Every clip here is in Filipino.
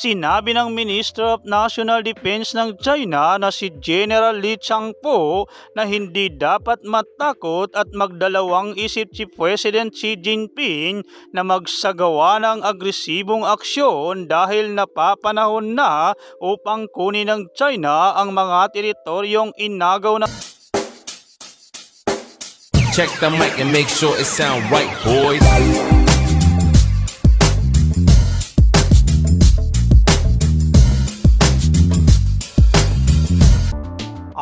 Sinabi ng Minister of National Defense ng China na si General Li Changpo na hindi dapat matakot at magdalawang isip si President Xi Jinping na magsagawa ng agresibong aksyon dahil napapanahon na upang kunin ng China ang mga teritoryong inagaw ng Check the mic and make sure it sound right, boys.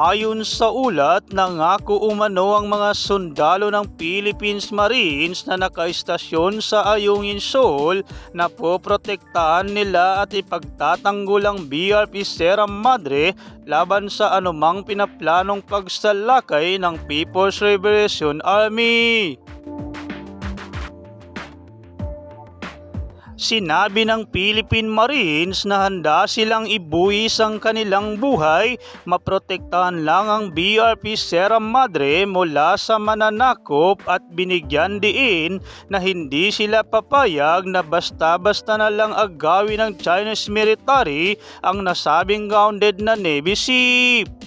Ayon sa ulat, nangako umano ang mga sundalo ng Philippines Marines na nakaistasyon sa Ayungin Shoal na poprotektahan nila at ipagtatanggol ang BRP Sierra Madre laban sa anumang pinaplanong pagsalakay ng People's Liberation Army. Sinabi ng Philippine Marines na handa silang ibuwis ang kanilang buhay, maprotektahan lang ang BRP Sierra Madre mula sa mananakop at binigyan diin na hindi sila papayag na basta-basta na lang agawin ng Chinese military ang nasabing grounded na Navy ship.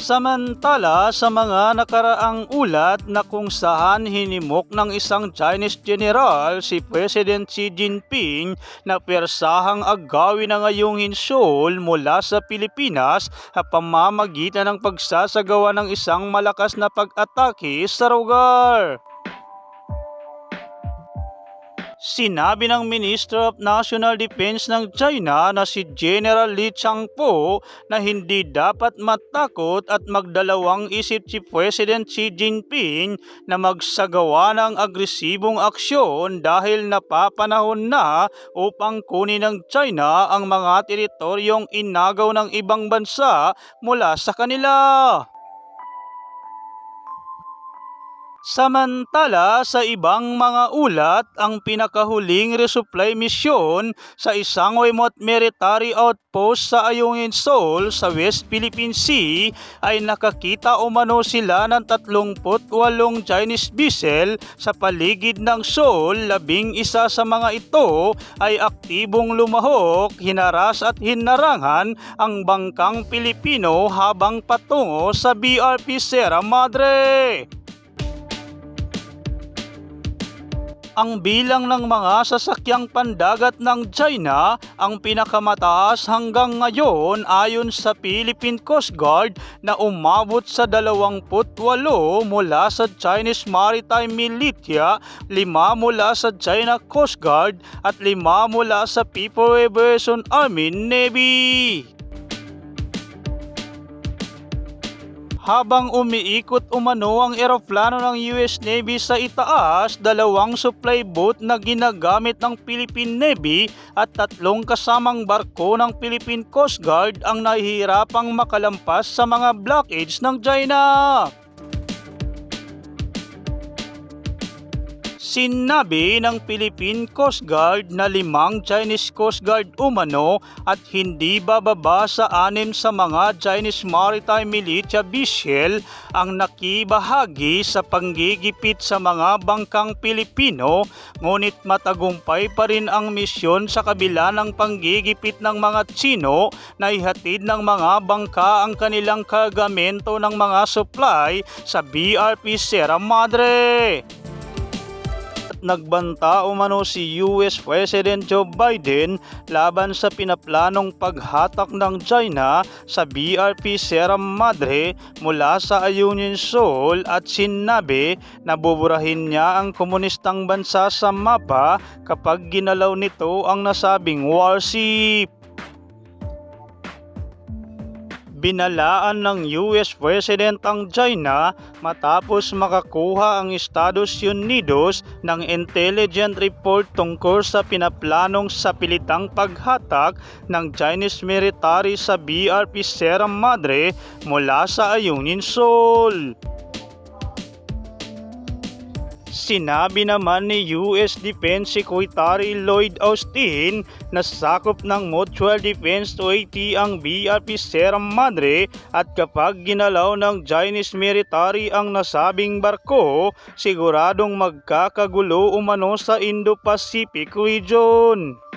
Samantala sa mga nakaraang ulat na kung saan hinimok ng isang Chinese general si President Xi Jinping na persahang agawin ang Ayungin Shoal mula sa Pilipinas sa pamamagitan ng pagsasagawa ng isang malakas na pag-atake sa lugar. Sinabi ng Minister of National Defense ng China na si General Li Changpo na hindi dapat matakot at magdalawang isip si President Xi Jinping na magsagawa ng agresibong aksyon dahil napapanahon na upang kunin ng China ang mga teritoryong inagaw ng ibang bansa mula sa kanila. Samantala sa ibang mga ulat, ang pinakahuling resupply mission sa isang remote military outpost sa Ayungin Shoal sa West Philippine Sea ay nakakita umano sila ng 38 Chinese vessel sa paligid ng shoal. Labing isa sa mga ito ay aktibong lumahok, hinaras at hinarangan ang bangkang Pilipino habang patungo sa BRP Sierra Madre. Ang bilang ng mga sasakyang pandagat ng China ang pinakamataas hanggang ngayon ayon sa Philippine Coast Guard na umabot sa 28 mula sa Chinese Maritime Militia, 5 mula sa China Coast Guard at 5 mula sa People Liberation Army Navy. Habang umiikot umano ang eroplano ng US Navy sa itaas, dalawang supply boat na ginagamit ng Philippine Navy at tatlong kasamang barko ng Philippine Coast Guard ang nahihirapang makalampas sa mga blockades ng China. Sinabi ng Philippine Coast Guard na limang Chinese Coast Guard umano at hindi bababa sa anim sa mga Chinese Maritime Militia vessel ang nakibahagi sa panggigipit sa mga bangkang Pilipino ngunit matagumpay pa rin ang misyon sa kabila ng panggigipit ng mga Tsino na ihatid ng mga bangka ang kanilang kargamento ng mga supply sa BRP Sierra Madre nagbanta umano si US President Joe Biden laban sa pinaplanong paghatak ng China sa BRP Sierra Madre mula sa Ayungin Shoal at sinabi na buburahin niya ang komunistang bansa sa mapa kapag ginalaw nito ang nasabing warship. Binalaan ng US President ang China matapos makakuha ang Estados Unidos ng intelligent report tungkol sa pinaplanong sapilitang paghatak ng Chinese military sa BRP Sierra Madre mula sa Ayungin Shoal. Sinabi naman ni US Defense Secretary Lloyd Austin na sakop ng Mutual Defense Treaty ang BRP Sierra Madre at kapag ginalaw ng Chinese military ang nasabing barko, siguradong magkakagulo umano sa Indo-Pacific region.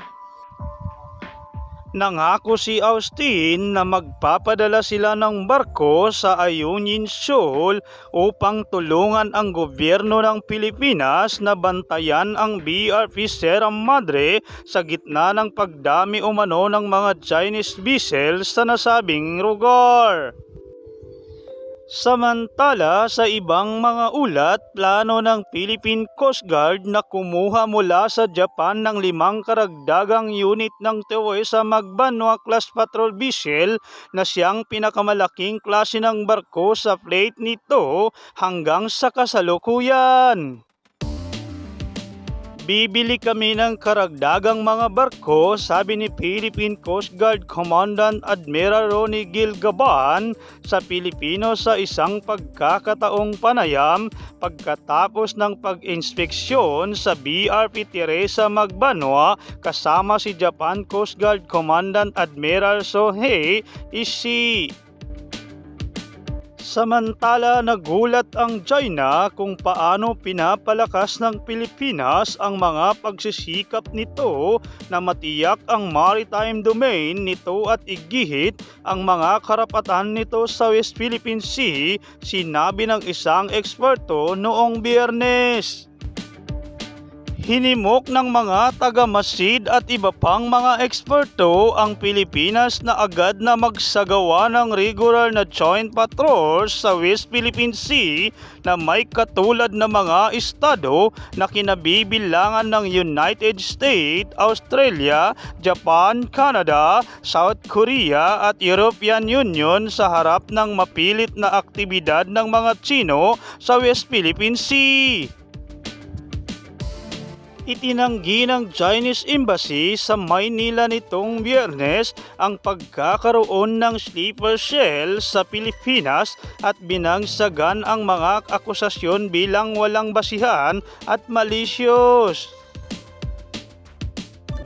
Nangako si Austin na magpapadala sila ng barko sa Ayungin Shoal upang tulungan ang gobyerno ng Pilipinas na bantayan ang BRP Sierra Madre sa gitna ng pagdami umano ng mga Chinese vessels sa nasabing lugar. Samantala sa ibang mga ulat, plano ng Philippine Coast Guard na kumuha mula sa Japan ng limang karagdagang unit ng Teresa Magbanwa class patrol vessel na siyang pinakamalaking klase ng barko sa fleet nito hanggang sa kasalukuyan. Bibili kami ng karagdagang mga barko, sabi ni Philippine Coast Guard Commandant Admiral Ronnie Gilgaban sa Pilipino sa isang pagkakataong panayam pagkatapos ng pag-inspeksyon sa BRP Teresa Magbanwa kasama si Japan Coast Guard Commandant Admiral Sohei Ishii. Samantala nagulat ang China kung paano pinapalakas ng Pilipinas ang mga pagsisikap nito na matiyak ang maritime domain nito at igihit ang mga karapatan nito sa West Philippine Sea, sinabi ng isang eksperto noong biyernes. Hinimok ng mga taga-masid at iba pang mga eksperto ang Pilipinas na agad na magsagawa ng regular na joint patrols sa West Philippine Sea na may katulad na mga estado na kinabibilangan ng United States, Australia, Japan, Canada, South Korea at European Union sa harap ng mapilit na aktibidad ng mga Chino sa West Philippine Sea. Itinanggi ng Chinese Embassy sa Maynila nitong biyernes ang pagkakaroon ng sleeper cell sa Pilipinas at binangsagan ang mga akusasyon bilang walang basihan at malicious.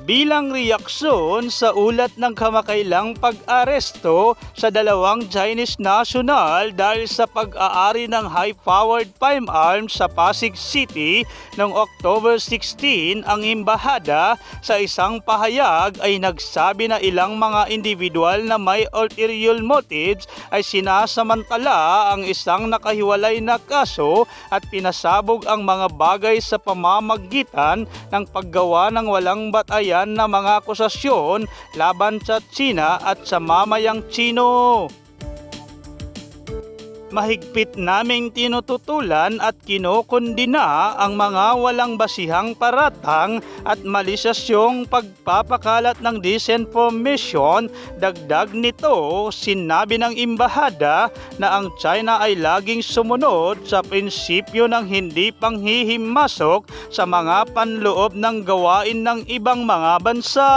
Bilang reaksyon sa ulat ng kamakailang pag-aresto sa dalawang Chinese national dahil sa pag-aari ng high-powered firearms sa Pasig City noong October 16, ang imbahada sa isang pahayag ay nagsabi na ilang mga individual na may ulterior motives ay sinasamantala ang isang nakahiwalay na kaso at pinasabog ang mga bagay sa pamamagitan ng paggawa ng walang batayan na mga akusasyon laban sa China at sa mamayang Chino. Mahigpit naming tinututulan at kinokondina ang mga walang basihang paratang at malisasyong pagpapakalat ng disinformation. Dagdag nito, sinabi ng imbahada na ang China ay laging sumunod sa prinsipyo ng hindi panghihimasok sa mga panloob ng gawain ng ibang mga bansa.